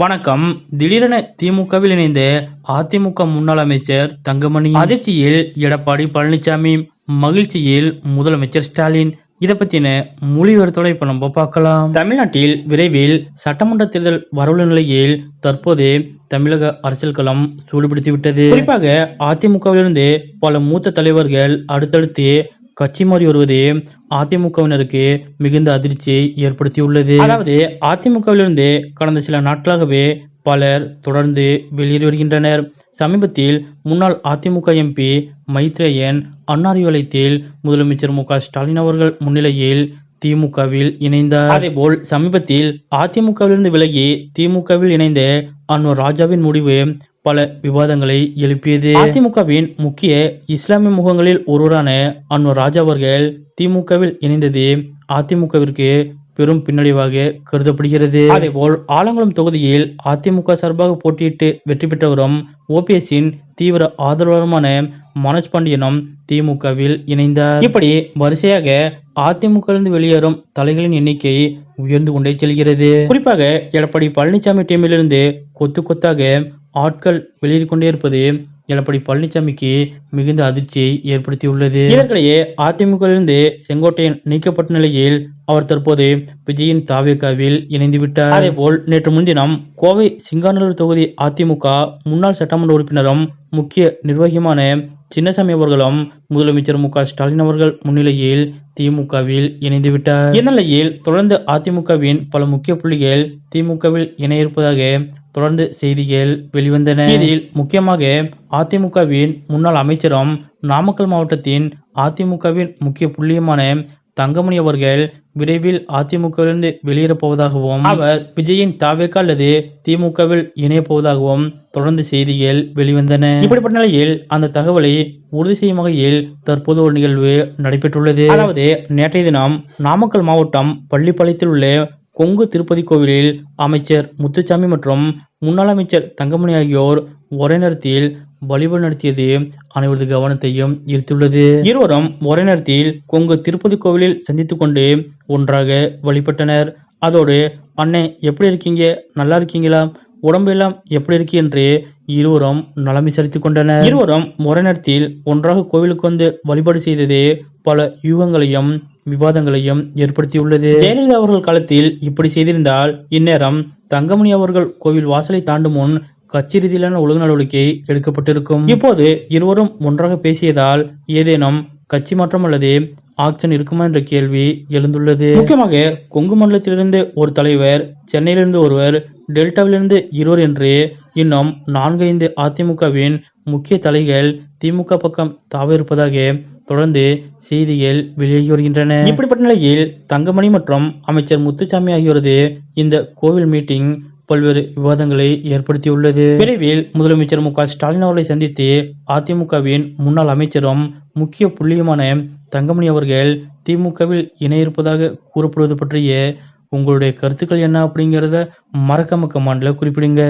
வணக்கம். திடீரென திமுகவில் இணைந்த அதிமுக முன்னாள் அமைச்சர் தங்கமணி அதிர்ச்சியில் எடப்பாடி பழனிசாமி மகிழ்ச்சியில் முதலமைச்சர் ஸ்டாலின். இதை பத்தின மொழிவரத்தோட இப்ப நம்ம பார்க்கலாம். தமிழ்நாட்டில் விரைவில் சட்டமன்ற தேர்தல் வரவுள்ள நிலையில் தற்போது தமிழக அரசியல் களம் சூடுபிடித்து விட்டது குறிப்பாக அதிமுகவிலிருந்து பல மூத்த தலைவர்கள் அடுத்தடுத்து கட்சி மாறி வருவது அதிமுகவினருக்கு மிகுந்த அதிர்ச்சியை ஏற்படுத்தியுள்ளது. அதாவது அதிமுகவிலிருந்து கடந்த சில நாட்களாகவே பலர் தொடர்ந்து வெளியேறி வருகின்றனர். சமீபத்தில் முன்னாள் அதிமுக எம்பி மைத்ரேயன் அன்னாரிவலயத்தில் முதலமைச்சர் மு க ஸ்டாலின் அவர்கள் முன்னிலையில் திமுகவில் இணைந்தார். அதேபோல் சமீபத்தில் அதிமுகவிலிருந்து விலகி திமுகவில் இணைந்த அன்வர் ராஜாவின் முடிவு பல விவாதங்களை எழுப்பியது. அதிமுகவின் முக்கிய இஸ்லாமிய முகங்களில் ஒருவரான அன்வர் ராஜா அவர்கள் திமுகவில் இணைந்தது அதிமுகவிற்கு பெரும் பின்னடைவாக கருதப்படுகிறது. அதேபோல் ஆலங்குளம் தொகுதியில் அதிமுக சார்பாக போட்டியிட்டு வெற்றி பெற்றவரும் ஓபிஎஸ்ஸின் தீவிர ஆதரவாளருமான மனோஜ் பாண்டியனும் திமுகவில் இணைந்தார். இப்படி வரிசையாக அதிமுகவிலிருந்து வெளியேறும் தலைகளின் எண்ணிக்கை உயர்ந்து கொண்டே செல்கிறது. குறிப்பாக எடப்பாடி பழனிசாமி டீமிலிருந்து கொத்து கொத்தாக ஆட்கள் வெளியேறி கொண்டே இருப்பது எடப்பாடி பழனிசாமிக்கு மிகுந்த அதிர்ச்சியை ஏற்படுத்தியுள்ளது. இதற்கிடையே அதிமுகவிலிருந்து செங்கோட்டையன் நீக்கப்பட்ட நிலையில் அவர் தற்போது விஜயின் தாவேகாவில் இணைந்துவிட்டார் அதே போல் நேற்று முன்தினம் கோவை சிங்காநல்லூர் தொகுதி அதிமுக முன்னாள் சட்டமன்ற உறுப்பினரும் முக்கிய நிர்வாகியுமான சின்னசாமி அவர்களும் முதலமைச்சர் மு க ஸ்டாலின் அவர்கள் முன்னிலையில் திமுகவில் இணைந்து விட்டார். இந்நிலையில் தொடர்ந்து அதிமுகவின் பல முக்கிய புள்ளிகள் திமுகவில் இணைய இருப்பதாக தொடர்ந்து செய்திகள் வெளிவந்தன. இதில் முக்கியமாக அதிமுகவின் முன்னாள் அமைச்சரும் நாமக்கல் மாவட்டத்தின் அதிமுகவின் முக்கிய புள்ளியுமான தங்கமணி அவர்கள் விரைவில் அதிமுகவிலிருந்து வெளியேறப் போவதாகவும் அவர் விஜயின் தாவேக்கா அல்லது திமுகவில் இணையப் போவதாகவும் தொடர்ந்து செய்திகள் வெளிவந்தன. இப்படிப்பட்ட நிலையில் அந்த தகவலை உறுதி செய்யும் வகையில் தற்போது ஒரு நிகழ்வு நடைபெற்றுள்ளது. அதாவது நேற்றைய தினம் நாமக்கல் மாவட்டம் பள்ளிப்பாளையத்தில் உள்ள கொங்கு திருப்பதி கோவிலில் அமைச்சர் முத்துசாமி மற்றும் முன்னாள் அமைச்சர் தங்கமணி ஆகியோர் ஒரே நேரத்தில் வழிபாடு நடத்தியது அனைவரது கவனத்தையும் ஈர்த்துள்ளது. இருவரும் ஒரே நேரத்தில் கொங்கு திருப்பதி கோவிலில் சந்தித்து கொண்டு ஒன்றாக வழிபட்டனர். அதோடு அண்ணே எப்படி இருக்கீங்க? நல்லா இருக்கீங்களா? உடம்பெல்லாம் எப்படி இருக்கு? என்று இருவரும் நலம் விசாரித்துக் கொண்டனர். இருவரும் ஒரே நேரத்தில் ஒன்றாக கோவிலுக்கு வந்து வழிபாடு செய்தது பல யூகங்களையும் விவாதங்களையும் ஏற்படுத்தியுள்ளது. ஜெயலலிதா அவர்கள் காலத்தில் இப்படி செய்திருந்தால் இந்நேரம் தங்கமணி அவர்கள் கோவில் வாசலை தாண்டும் முன் கட்சி ரீதியிலான ஒழுங்கு நடவடிக்கை எடுக்கப்பட்டிருக்கும். இப்போது இருவரும் ஒன்றாக பேசியதால் ஏதேனும் கட்சி மாற்றம் அல்லது ஆக்ஷன் இருக்குமா என்ற கேள்வி எழுந்துள்ளது. முக்கியமாக கொங்கு மண்டலத்திலிருந்து ஒரு தலைவர் சென்னையிலிருந்து ஒருவர் டெல்டாவிலிருந்து இருவர் என்று இன்னும் நான்கைந்து அதிமுகவின் முக்கிய தலைகள் திமுக பக்கம் தாவ இருப்பதாக தொடர்ந்து செய்திகள் வெளியாகி வருகின்றன. இப்படிப்பட்ட நிலையில் தங்கமணி மற்றும் அமைச்சர் முத்துசாமி ஆகியோரது இந்த கோவில் மீட்டிங் பல்வேறு விவாதங்களை ஏற்படுத்தியுள்ளது. விரைவில் முதலமைச்சர் மு க ஸ்டாலின் அவர்களை சந்தித்து அதிமுகவின் முன்னாள் அமைச்சரும் முக்கிய புள்ளியுமான தங்கமணி அவர்கள் திமுகவில் இணைய இருப்பதாக கூறப்படுவது பற்றிய உங்களுடைய கருத்துக்கள் என்ன அப்படிங்கிறத மறக்காம கமாண்ட்ல குறிப்பிடுங்க.